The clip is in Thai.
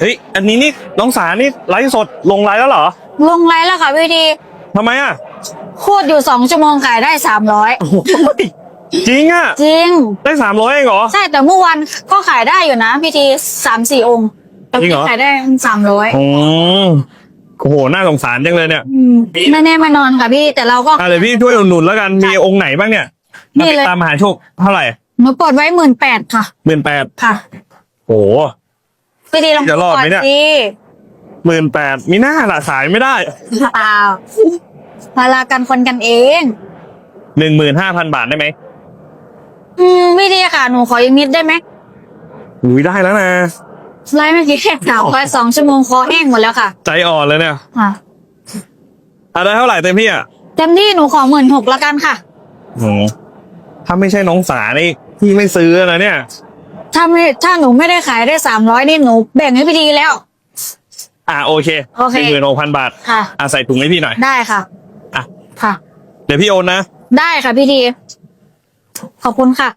เฮ้ยอันนี้นี่น้องสานี่ไลฟ์สดลงไลฟ์แล้วเหรอลงไลน์แล้วค่ะพี่ทีทำไมอะพูดอยู่สองชั่วโมงขายได้สามร้อยโอ้โหจริงอะจริง ได้สามร้อยเองเหรอ ใช่แต่เมื่อวันก็ขายได้อยู่นะพี่ทีสามสี่องค์แต่จริงพี่เหรอขายได้สามร้อยอืมโอ้โหน่าสงสารจังเลยเนี่ยไม่แน่ไม่นอนค่ะพี่แต่เราก็อะเดี๋ยวพี่ช่วยอุดหนุนแล้วกันมีองค์ไหนบ้างเนี่ยนี่เลยตามมหาโชคเท่าไหร่หนูปลดไว้หมื่นแปดค่ะหมื่นแปดค่ะโอ้โห พี่ทีลองจะรอดไหมเนี่ยก่สิหมื่นแปดมีหน้าละขายไม่ได้เปล่าพารากันคนกันเอง หนึ่งหมื่นห้าพันบาทได้ไหมอืมพี่ทีค่ะ หนูขออีกนิดได้ไหมอุ้ยได้แล้วนะ ไลฟ์เมื่อกี้แค่สาวไปสองชั่วโมงคอแห้งหมดแล้วค่ะใจอ่อนเลยเนี่ยค่ะอะได้เท่าไหร่เต็มพี่อะเต็มที่หนูขอหมื่นหกละกันค่ะโอ้โหถ้าไม่ใช่น้องสานี่พี่ไม่ซื้อนะเนี่ย ถ้าไม่ถ้าหนูไม่ได้ขายได้สามร้อยนี่หนูแบ่งให้พี่ทีแล้ว อะโอเคโอเค หนึ่งหมื่นหกพันบาทค่ะ อะใส่ถุงให้พี่หน่อย ได้ค่ะอะ ค่ะ เดี๋ยวพี่โอนนะ ได้ค่ะพี่ทีขอบคุณค่ะ